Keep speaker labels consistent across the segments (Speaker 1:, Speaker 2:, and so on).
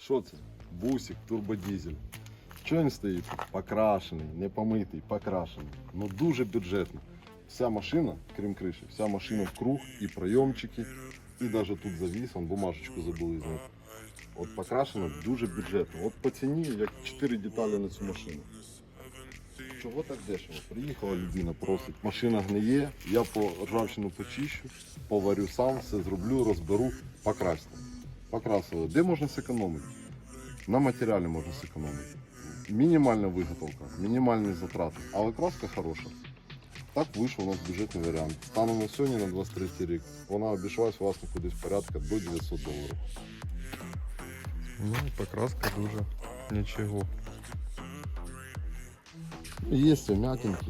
Speaker 1: Що це? Бусик, турбодізель. Чого він стоїть? Покрашений, не помитий, покрашений. Ну дуже бюджетно. Вся машина, крім криші, вся машина в круг і прийомчики, і навіть тут завіс, он бумажечку забули зняти. От покрашено дуже бюджетно. От по ціні як 4 деталі на цю машину. Чого так дешево? Приїхала людина, просить, машина гниє, я по ржавчину почищу, поварю сам, все зроблю, розберу, покрасьте. Покрасили. Де можна зекономити? На матеріалі можна зекономити. Мінімальна виготовка, мінімальні затрати, але краска хороша. Так вийшов у нас бюджетний варіант. Станом на сьогодні, на 23 рік, вона обійшлась власнику десь порядка до 900 доларів.
Speaker 2: Ну, покраска дуже нічого.
Speaker 1: Є вмятинки,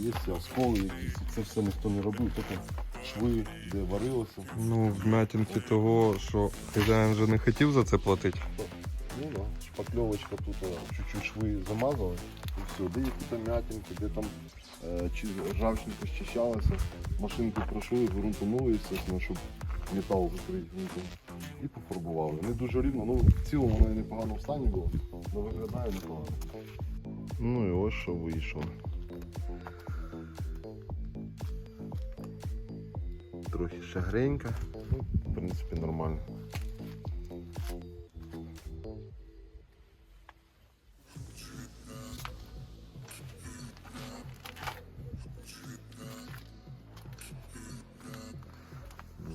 Speaker 1: є осколи якісь. Це все ніхто не робив, тільки шви, де варилося.
Speaker 2: Ну, вмятинки того, що хазяїн вже не хотів за це платити.
Speaker 1: Ну да, шпакльовочка тут а, чуть-чуть шви замазали. І все, де є тут м'ятинки, де там е, чи ржавчинка щищалася, машинку пройшли, грунтанули, естественно, щоб метал закрити грунтом. І пофарбували. Не дуже рівно, ну в цілому вона і непогано в стані була, але виглядає непогано. Ну і ось що вийшло. Трохи шагренька, ну, в принципі, нормально.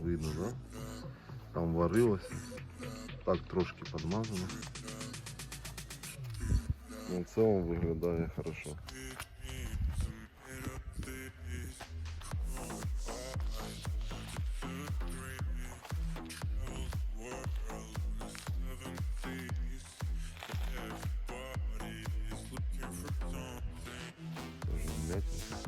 Speaker 1: Видно, да? Там варилося. Так трошки підмазано. Ну, в цілому виглядає хорошо. Obecnie.